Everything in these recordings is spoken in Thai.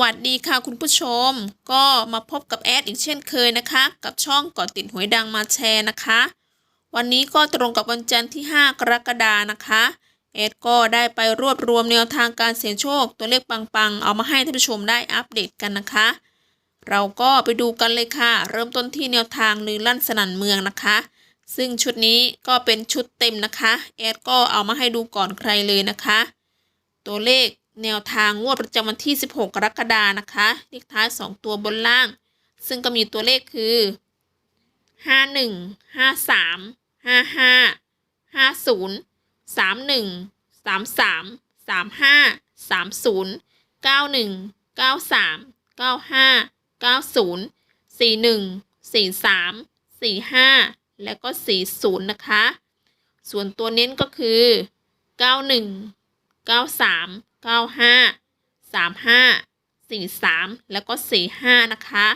วัสดีค่ะคุณผู้ชม ก็มาพบกับแอดอีกเช่นเคยนะคะ กับช่องก่อติดหวยดังมาแชร์นะคะ วันนี้ก็ตรงกับวันจันทร์ที่ 5 กรกฎานะคะแอดก็ได้ไปรวบรวมแนวทางการเสี่ยงโชคตัวเลขปังๆ เอามาให้ท่านผู้ชมได้อัปเดตกันนะคะ เราก็ไปดูกันเลยค่ะ เริ่มต้นที่แนวทางลือลั่นสนั่นเมืองนะคะ ซึ่งชุดนี้ก็เป็นชุดเต็มนะคะแอดก็เอามาให้ดูก่อนใครเลยนะคะ ตัวเลข แนวทางงวดประจำวันที่ 16 กรกฎานะคะเลขท้าย 2 ตัวบนล่าง ซึ่งก็มีตัวเลขคือ 51 53 55 50 31 33 35 30 91 93 95 90 41 43 45 และก็ 40 นะคะ ส่วนตัวเน้นก็คือ 91 93 95 35 43 แล้วก็ 45 นะคะ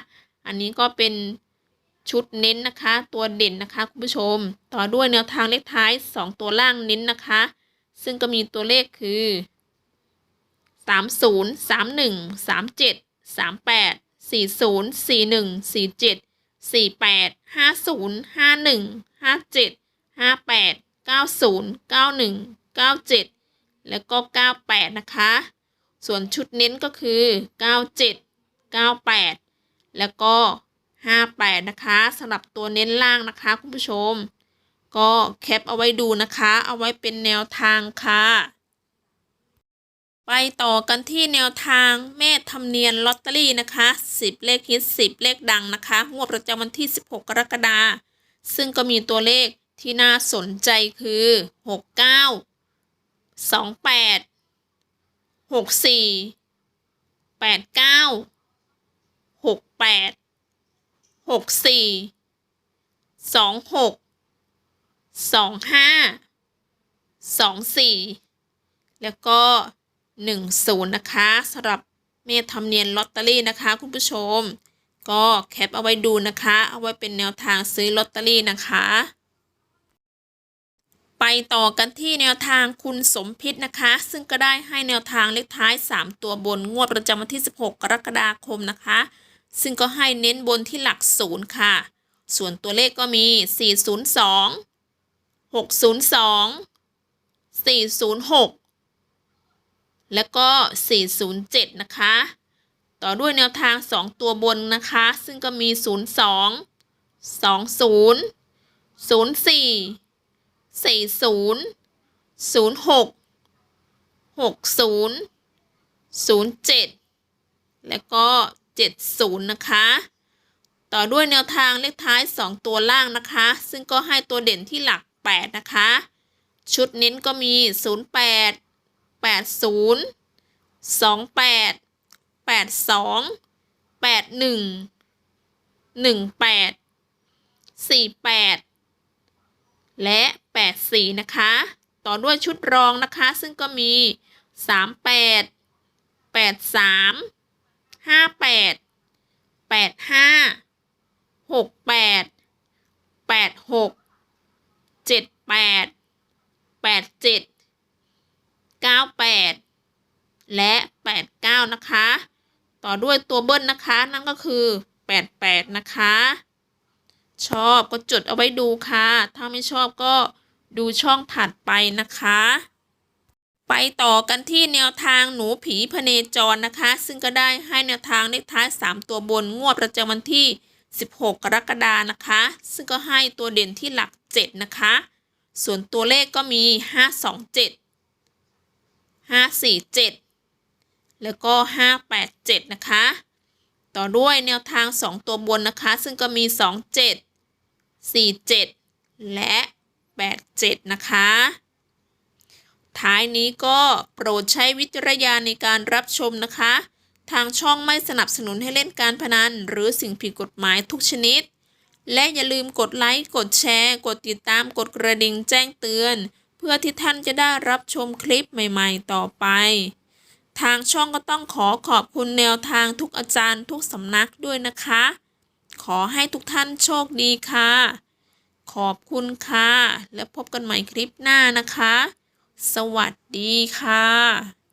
อันนี้ก็เป็นชุดเน้นนะคะ ตัวเด่นนะคะคุณผู้ชม ต่อด้วยแนวทางเลขท้าย 2 ตัวล่างเน้นนะคะ ซึ่งก็มีตัวเลขคือ 30 31 37 38 40 41 47 48 50 51 57 58 90 91 97 แล้วก็ 98 นะคะ ส่วนชุดเน้นก็คือ 97 98 แล้วก็ 58 นะคะสำหรับตัวเน้นล่างนะคะ คุณผู้ชม ก็แคปเอาไว้ดูนะคะ เอาไว้เป็นแนวทางค่ะ ไปต่อกันที่แนวทางแม่ทำเนียนลอตเตอรี่นะคะ 10 เลขฮิต 10 เลขดังนะคะ งวดประจำวันที่ 16 กรกฎาคมซึ่งก็มีตัวเลขที่น่าสนใจคือ 69 สองแปดหกสี่แปดเก้าหกแปดหกสี่สองหกสองห้าสองสี่แล้วก็หนึ่งศูนย์นะคะสำหรับเมธรรมเนียนลอตเตอรี่นะคะ คุณผู้ชม ก็แคปเอาไว้ดูนะคะ เอาไว้เป็นแนวทางซื้อลอตเตอรี่นะคะ ไปต่อกันที่แนวทางคุณสมพิษนะคะ ซึ่งก็ได้ให้แนวทางเลขท้าย 3 ตัวบนงวดประจำวันที่ 16 กรกฎาคมนะคะ ซึ่งก็ให้เน้นบนที่หลักศูนย์ค่ะ ส่วนตัวเลขก็มี 402 602 406 แล้วก็ 407 นะคะ ต่อด้วยแนวทาง 2 ตัวบนนะคะ ซึ่งก็มี 02 20 04 สี่ศูนย์ศูนย์หกหกศูนย์ศูนย์เจ็ดแล้วก็เจ็ดศูนย์นะคะ ต่อด้วยแนวทางเลขท้าย2ตัวล่างนะคะ ซึ่งก็ให้ตัวเด่นที่หลัก8นะคะ ชุดเน้นก็มี08 80 28 82 81 18 48และ 84 นะคะ ต่อด้วยชุดรองนะคะ ซึ่งก็มี 38 83 58 85 68 86 78 87 98 และ 89 นะคะ ต่อด้วยตัวเบิ้ลนะคะ นั่นก็คือ 88 นะคะ ชอบก็จดเอาไว้ดูค่ะ ถ้าไม่ชอบก็ ดูช่องถัดไปนะคะ ไปต่อกันที่แนวทางหนูผีพเนจรนะคะ ซึ่งก็ได้ให้แนวทางเลขท้าย 3 ตัวบนงวดประจำวันที่ 16 กรกฎานะคะ ซึ่งก็ให้ตัวเด่นที่หลัก 7 นะคะ ส่วนตัวเลขก็มี 527 547 แล้วก็ 587 นะคะ ต่อด้วยแนวทาง 2 ตัวบนนะคะ ซึ่งก็มี 27 47 และ 87 นะคะ ท้ายนี้ก็โปรดใช้วิจารณญาณในการรับชมนะคะ ทางช่องไม่สนับสนุนให้เล่นการพนัน หรือสิ่งผิดกฎหมายทุกชนิด และอย่าลืมกดไลค์ กดแชร์ กดติดตาม กดกระดิ่งแจ้งเตือน เพื่อที่ท่านจะได้รับชมคลิปใหม่ๆ ต่อไปทางช่องก็ต้องขอขอบคุณแนวทางทุกอาจารย์ทุกสำนักด้วยนะคะ ขอให้ทุกท่านโชคดีค่ะ ขอบคุณค่ะ แล้วพบกันใหม่คลิปหน้านะคะ สวัสดีค่ะ